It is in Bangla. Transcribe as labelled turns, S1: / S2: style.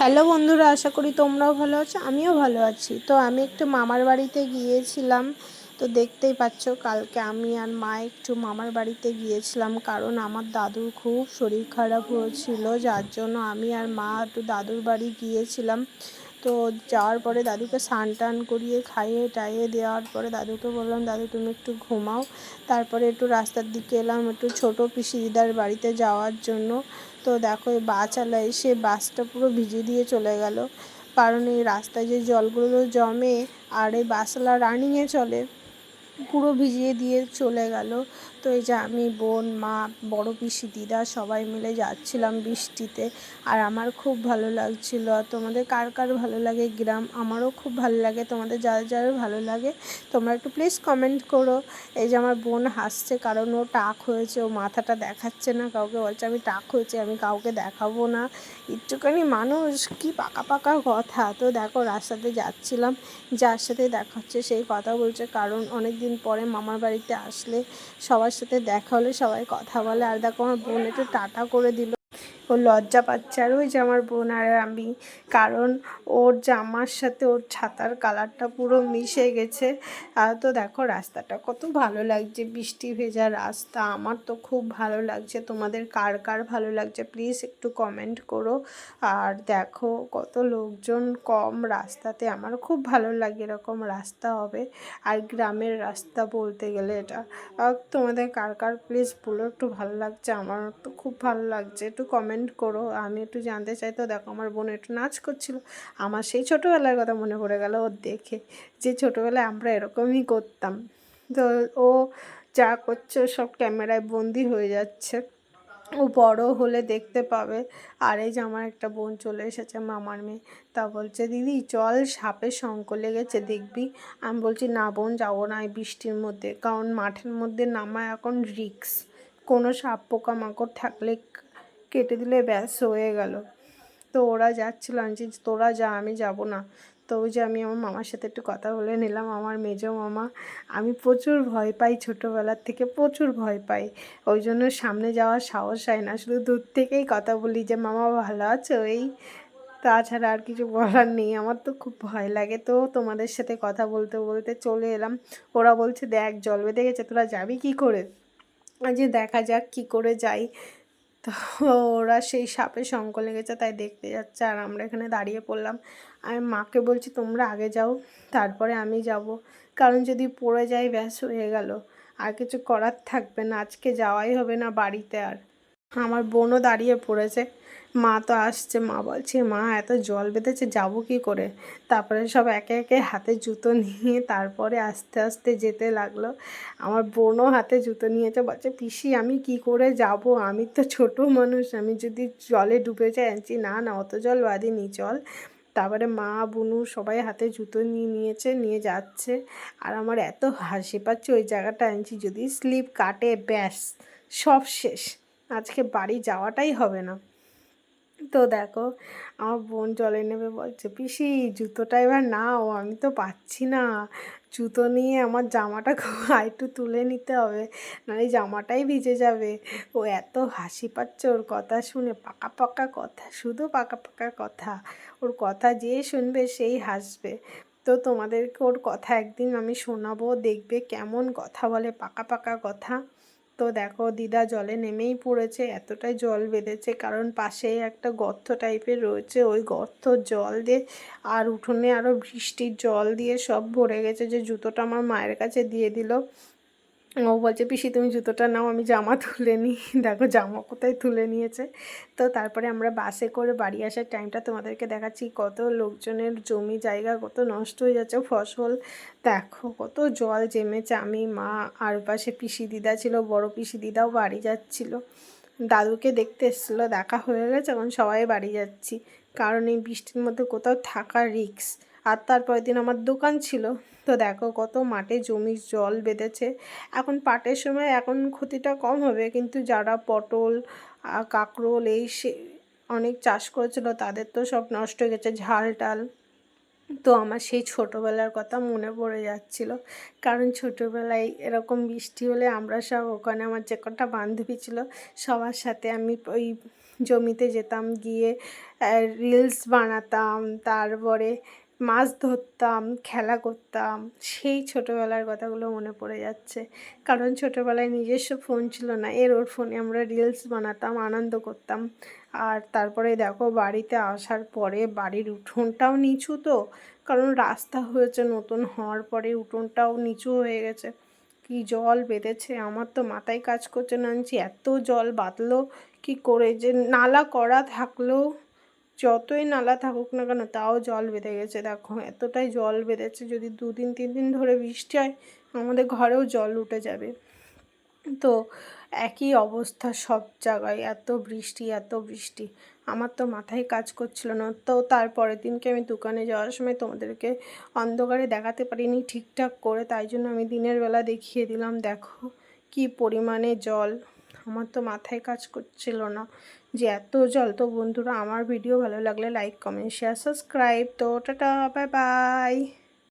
S1: হ্যালো বন্ধুরা, আশা করি তোমরাও ভালো আছো, আমিও ভালো আছি। তো আমি একটু মামার বাড়িতে গিয়েছিলাম, তো দেখতেই পাচ্ছ কালকে আমি আর মা একটু মামার বাড়িতে গিয়েছিলাম, কারণ আমার দাদুর খুব শরীর খারাপ হয়েছিল, যার জন্য আমি আর মা একটু দাদুর বাড়ি গিয়েছিলাম। তো যাওয়ার পরে দাদুকে স্নান টান করিয়ে খাইয়ে টাইয়ে দেওয়ার পরে দাদুকে বললাম, দাদু, তুমি একটু ঘুমাও। তারপরে একটু রাস্তার দিকে এলাম একটু ছোটো পিসিদিদার বাড়িতে যাওয়ার জন্য। তো দেখো, এই বাসওয়ালা এসে বাসটা পুরো ভিজে দিয়ে চলে গেল। কারণ এই রাস্তায় যে জলগুলো জমে আর এই বাসওয়ালা রানিংয়ে চলে পুরো ভিজিয়ে দিয়ে চলে গেল। তো এই যে আমি, বোন, মা, বড় পিসি, দিদা সবাই মিলে যাচ্ছিলাম বৃষ্টিতে। আর আমার খুব ভালো লাগছিল। আর তোমাদের কার কার ভালো লাগে গ্রাম? আমারও খুব ভালো লাগে। তোমাদের যার যার ভালো লাগে, তোমরা একটু প্লিজ কমেন্ট করো। এই যে আমার বোন হাসছে কারণ ও টাক হয়েছে, ও মাথাটা দেখাচ্ছে না, কাউকে বলছে আমি টাক হয়েছে, আমি কাউকে দেখাবো না। একটুখানি মানুষ, কি পাকা পাকা কথা। তো দেখো, রাস্তাতে যাচ্ছিলাম, যার সাথে দেখা হচ্ছে সেই কথা বলছে। কারণ অনেক দিন পরে মামার বাড়িতে আসলে সবার সাথে দেখা হলে সবাই কথা বলে। আর দেখো আমার বোন একটু টাটা করে দিল। ও লজ্জা পাচ্ছে। আর ওই যে আমার বোন আর আমি, কারণ ওর জামার সাথে ওর ছাতার কালারটা পুরো মিশে গেছে। আর তো দেখো রাস্তাটা কত ভালো লাগছে, বৃষ্টি ভেজা রাস্তা। আমার তো খুব ভালো লাগছে। তোমাদের কার কার ভালো লাগছে প্লিজ একটু কমেন্ট করো। আর দেখো কত লোকজন কম রাস্তাতে। আমার খুব ভালো লাগে এরকম রাস্তা হবে। আর গ্রামের রাস্তা বলতে গেলে এটা। তোমাদের কার কার প্লিজ বলো, একটু ভালো লাগছে। আমার তো খুব ভালো লাগছে। একটু কমেন্ট করো, আমি একটু জানতে চাই তো দেখো আমার বোন একটু নাচ করছিল, আমার সেই ছোটোবেলার কথা মনে পড়ে গেল ওর দেখে, যে ছোটোবেলায় আমরা এরকমই করতাম। তো ও যা করছে সব ক্যামেরায় বন্দি হয়ে যাচ্ছে, ও বড় হলে দেখতে পাবে। আর এই যে আমার একটা বোন চলে এসেছে, মামার মেয়ে, তা বলছে, দিদি, চল সাপের শঙ্ক লেগেছে, দেখবি? আমি বলছি, না বোন, যাব না এই বৃষ্টির মধ্যে, কারণ মাঠের মধ্যে নামা এখন রিক্স, কোনো সাপ পোকামাকড় থাকলে কেটে দিলে ব্যাস হয়ে গেল। তো ওরা যাচ্ছিল আমি তোরা যা, আমি যাব না। তো যে আমি আমার মামার সাথে একটু কথা বলে নিলাম। আমার মেজো মামা, আমি প্রচুর ভয় পাই ছোটোবেলার থেকে, প্রচুর ভয় পাই। ওই জন্য সামনে যাওয়ার সাহস হয় না। শুধু দূর থেকেই কথা বলি যে, মামা ভালো আছো এই? তাছাড়া আর কিছু বলার নেই। আমার তো খুব ভয় লাগে। তো তোমাদের সাথে কথা বলতে বলতে চলে এলাম। ওরা বলছে, দেখ, জল বেঁধে গেছে, তোরা যাবি কি করে? আজ দেখা যাক কি করে যাই। তো ওরা সেই সাপে শঙ্ক লেগেছে, তাই দেখতে যাচ্ছে। আর আমরা এখানে দাঁড়িয়ে পড়লাম। আমি মাকে বলছি, তোমরা আগে যাও, তারপরে আমি যাব। কারণ যদি পড়ে যাই ব্যাস হয়ে গেল। আর কিছু করার থাকবে না, আজকে যাওয়াই হবে না বাড়িতে আর। আমার বোনও দাঁড়িয়ে পড়েছে। মা তো আসছে। মা বলছে, মা, এত জল বেঁধেছে, যাব কি করে? তারপরে সব একে একে হাতে জুতো নিয়ে তারপরে আস্তে আস্তে যেতে লাগল। আমার বোনও হাতে জুতো নিয়েছে। বলছে, পিসি, আমি কি করে যাব? আমি তো ছোট মানুষ। আমি যদি জলে ডুবে যাই, আনছি, না না, অত জল বাঁধিনি, চল। তারপরে মা, বুনু সবাই হাতে জুতো নিয়ে নিয়েছে, নিয়ে যাচ্ছে। আর আমার এত হাসি পাচ্ছে ওই জায়গাটা, আনছি, যদি স্লিপ কাটে, ব্যাস, সব শেষ। আজকে বাড়ি যাওয়াটাই হবে না। তো দেখো, আমার বোন জলে নেবে বলছে, পিসি, জুতোটা এবার নাও, আমি তো পাচ্ছি না। জুতো নিয়ে আমার জামাটা একটু তুলে নিতে হবে, নাহলে জামাটাই ভিজে যাবে। ও এত হাসি পাচ্ছে ওর কথা শুনে, পাকা পাকা কথা, শুধু পাকা পাকা কথা। ওর কথা যে শুনবে সেই হাসবে। তো তোমাদেরকে ওর কথা একদিন আমি শোনাবো, দেখবে কেমন কথা বলে, পাকা পাকা কথা। তো দেখো দিদা জলে নেমেই পড়েছে, এতটাই জল বেঁধেছে। কারণ পাশেই একটা গর্ত টাইপের রয়েছে, ওই গর্ত জল দিয়ে আর উঠোনে আরও বৃষ্টির জল দিয়ে সব ভরে গেছে। যে জুতোটা আমার মায়ের কাছে দিয়ে দিল ও বলছে, পিসি, তুমি জুতোটা নাও, আমি জামা তুলে নিই দেখো, জামা কোথায় তুলে নিয়েছে। তো তারপরে আমরা বাসে করে বাড়ি আসার টাইমটা তোমাদেরকে দেখাচ্ছি। কত লোকজনের জমি জায়গা কত নষ্ট হয়ে যাচ্ছে, ফসল। দেখো, কত জল জমেছে। আমি, মা আর পাশে পিসি দিদা ছিল, বড় পিসি দিদাও বাড়ি যাচ্ছিল। দাদুকে দেখতে এসেছিল, দেখা হয়ে গেছে, এখন সবাই বাড়ি যাচ্ছি। কারণ এই বৃষ্টির মধ্যে কোথাও থাকা রিক্স আর তারপরের দিন আমার দোকান ছিল। তো দেখো কত মাঠে জমি জল বেঁধেছে। এখন পাটের সময় এখন ক্ষতিটা কম হবে, কিন্তু যারা পটল কাঁকরোল এই সে, অনেক চাষ করেছিল তাদের তো সব নষ্ট হয়ে গেছে ঝাল টাল। তো আমার সেই ছোটোবেলার কথা মনে পড়ে যাচ্ছিল। কারণ ছোটোবেলায় এরকম বৃষ্টি হলে আমরা সব ওখানে আমার যে কটা বান্ধবী ছিল সবার সাথে আমি ওই জমিতে যেতাম, গিয়ে রিলস বানাতাম, তারপরে মাছ ধরতাম, খেলা করতাম, সেই ছোটোবেলার কথাগুলো মনে পড়ে যাচ্ছে। কারণ ছোটোবেলায় নিজস্ব ফোন ছিল না, এর ওর ফোনে আমরা রিলস বানাতাম, আনন্দ করতাম। আর তারপরে দেখো বাড়িতে আসার পরে বাড়ির উঠোনটাও নিচু তো, কারণ রাস্তা হয়েছে নতুন, হওয়ার পরে উঠোনটাও নিচু হয়ে গেছে। কি জল বেঁধেছে, আমার তো মাথায় কাজ করছে না এত জল বাঁধলো, কি করে যে নালা করা থাকলেও যতই নালা থাকুক না কেন, তাও জল বেঁধে গেছে। দেখো, এতটাই জল বেঁধেছে, যদি দুদিন তিন দিন ধরে বৃষ্টি হয়, আমাদের ঘরেও জল উঠে যাবে। তো, একই অবস্থা সব জায়গায়। এত বৃষ্টি এত বৃষ্টি। আমার তো মাথায় কাজ করছিল না। তো, তারপরের দিনকে আমি দোকানে যাওয়ার সময় তোমাদেরকে অন্ধকারে দেখাতে পারিনি ঠিকঠাক করে, তাই জন্য আমি দিনের বেলা দেখিয়ে দিলাম। দেখো, কি পরিমাণে জল। আমার তো মাথায় কাজ করছিল না। যে এত জল তো বন্ধুরা, আমার ভিডিও ভালো লাগলে লাইক কমেন্ট শেয়ার সাবস্ক্রাইব তো টাটা বাই বাই